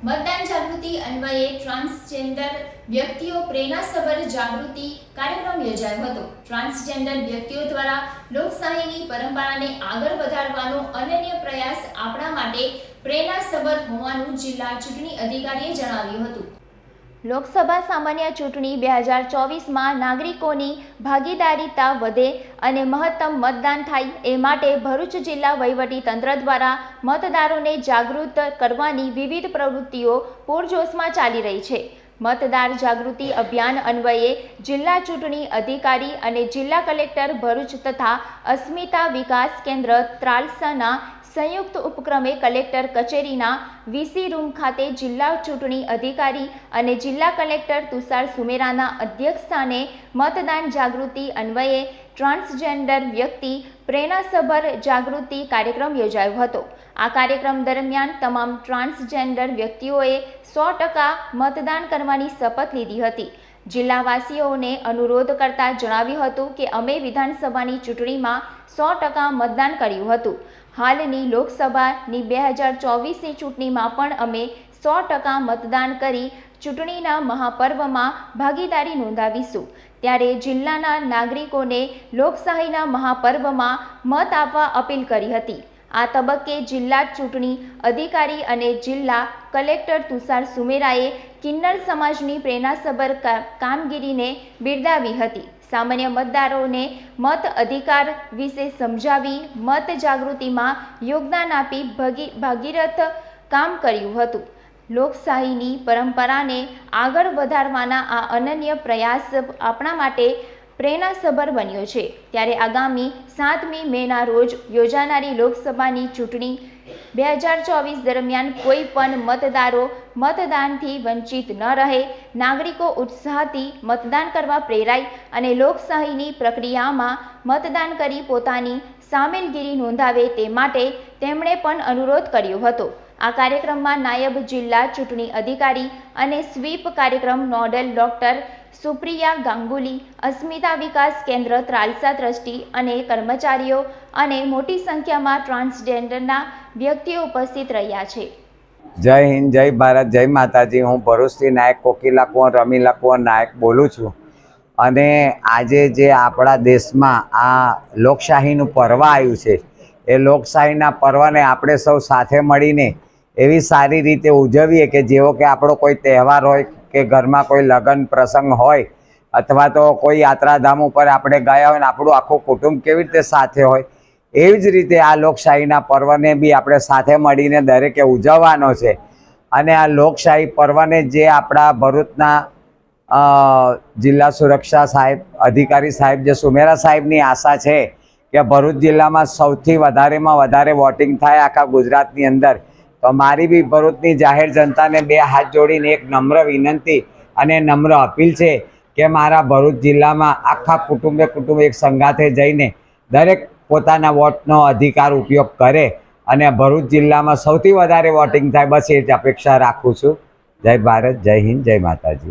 મતદાન જાગૃતિ અન્વયે ટ્રાન્સજેન્ડર વ્યક્તિઓ પ્રેરણાસભર જાગૃતિ કાર્યક્રમ યોજાયો હતો. ટ્રાન્સજેન્ડર વ્યક્તિઓ દ્વારા લોકશાહીની પરંપરાને આગળ વધારવાનો અનન્ય પ્રયાસ આપણા માટે પ્રેરણાસભર હોવાનું જિલ્લા ચૂંટણી અધિકારીએ જણાવ્યું હતું. લોકસભા સામાન્ય ચૂંટણી બે હજાર ચોવીસમાં નાગરિકોની ભાગીદારીતા વધે અને મહત્તમ મતદાન થાય એ માટે ભરૂચ જિલ્લા વહીવટી તંત્ર દ્વારા મતદારોને જાગૃત કરવાની વિવિધ પ્રવૃત્તિઓ પૂરજોશમાં ચાલી રહી છે. મતદાર જાગૃતિ અભિયાન અન્વયે જિલ્લા ચૂંટણી અધિકારી અને જિલ્લા કલેક્ટર ભરૂચ તથા અસ્મિતા વિકાસ કેન્દ્ર ત્રાલસાના સંયુક્ત ઉપક્રમે કલેક્ટર કચેરીના વીસી રૂમ ખાતે જિલ્લા ચૂંટણી અધિકારી અને જિલ્લા કલેક્ટર તુષાર સુમેરાના અધ્યક્ષસ્થાને મતદાન જાગૃતિ અન્વયે ટ્રાન્સજેન્ડર વ્યક્તિ પ્રેરણાસભર જાગૃતિ કાર્યક્રમ યોજાયો હતો. આ કાર્યક્રમ દરમિયાન તમામ ટ્રાન્સજેન્ડર વ્યક્તિઓએ સો ટકા મતદાન કરવાની શપથ લીધી હતી. જિલ્લાવાસીઓને અનુરોધ કરતા જણાવ્યું હતું કે અમે વિધાનસભાની ચૂંટણીમાં સો ટકા મતદાન કર્યું હતું. હાલની લોકસભાની બે હજાર ચોવીસની ચૂંટણીમાં પણ અમે સો ટકા મતદાન કરી ચૂંટણીના મહાપર્વમાં ભાગીદારી નોંધાવીશું. ત્યારે જિલ્લાના નાગરિકોને લોકશાહીના મહાપર્વમાં મત આપવા અપીલ કરી હતી. આ તબક્કે જિલ્લા ચૂંટણી અધિકારી અને જિલ્લા કલેક્ટર તુષાર સુમેરાએ કિન્નર સમાજની પ્રેરણાસભર કામગીરીને બિરદાવી હતી. સામાન્ય મતદારોને મત અધિકાર વિશે સમજાવી, મત જાગૃતિમાં યોગદાન આપી ભગી, ભાગીરથ કામ કર્યું હતું. લોકશાહીની પરંપરાને આગળ વધારવાના આ અનન્ય પ્રયાસ આપણા માટે પ્રેરણાસભર બન્યો છે. ત્યારે આગામી સાતમી મેના રોજ યોજાનારી લોકસભાની ચૂંટણી બે હજાર ચોવીસ દરમિયાન કોઈ પણ મતદારો મતદાનથી વંચિત ન રહે. નાગરિકો ઉત્સાહથી મતદાન કરવા પ્રેરાય અને લોકશાહીની પ્રક્રિયામાં મતદાન કરી પોતાની સામેલગીરી નોંધાવે તે માટે તેમણે પણ અનુરોધ કર્યો હતો. આ કાર્યક્રમમાં નાયબ જિલ્લા ચૂંટણી અધિકારી અને સ્વીપ કાર્યક્રમ nodal doctor Supriya Ganguly, Asmita Vikas Kendra Tralsa trustee અને કર્મચારીઓ અને મોટી સંખ્યામાં ટ્રાન્સજેન્ડરના વ્યક્તિઓ ઉપસ્થિત રહ્યા છે. જય હિન્દ, જય ભારત, જય માતાજી. હું ભરૂચથી નાયક કોકિલા કુંવર, રમીલા કુંવર નાયક બોલું છું. અને આજે જે આપણા દેશમાં આ લોકશાહીનું પર્વ આવ્યું છે, એ લોકશાહીના પર્વને આપણે સૌ સાથે મળીને એવી સારી રીતે ઉજવીએ કે જેવો કે આપણો કોઈ તહેવાર હોય કે ઘરમાં કોઈ લગ્ન પ્રસંગ હોય અથવા તો કોઈ યાત્રાધામ ઉપર આપણે ગયા હોય ને આપણું આખું કુટુંબ કેવી રીતે સાથે હોય, એવી જ રીતે આ લોકશાહીના પર્વને બી આપણે સાથે મળીને દરેકે ઉજવવાનો છે. અને આ લોકશાહી પર્વને જે આપણા ભરૂચના જિલ્લા સુરક્ષા સાહેબ, અધિકારી સાહેબ જે સુમેરા સાહેબની આશા છે કે ભરૂચ જિલ્લામાં સૌથી વધારેમાં વધારે વોટિંગ થાય આખા ગુજરાતની અંદર તો મારી બી ભરૂચની જાહેર જનતાને બે હાથ જોડીને એક નમ્ર વિનંતી અને નમ્ર અપીલ છે કે મારા ભરૂચ જિલ્લામાં આખા કુટુંબે કુટુંબ એક સંગાથે જઈને દરેક પોતાના વોટનો અધિકાર ઉપયોગ કરે અને ભરૂચ જિલ્લામાં સૌથી વધારે વોટિંગ થાય બસ એ જ અપેક્ષા રાખું છું. જય ભારત, જય હિન્દ, જય માતાજી.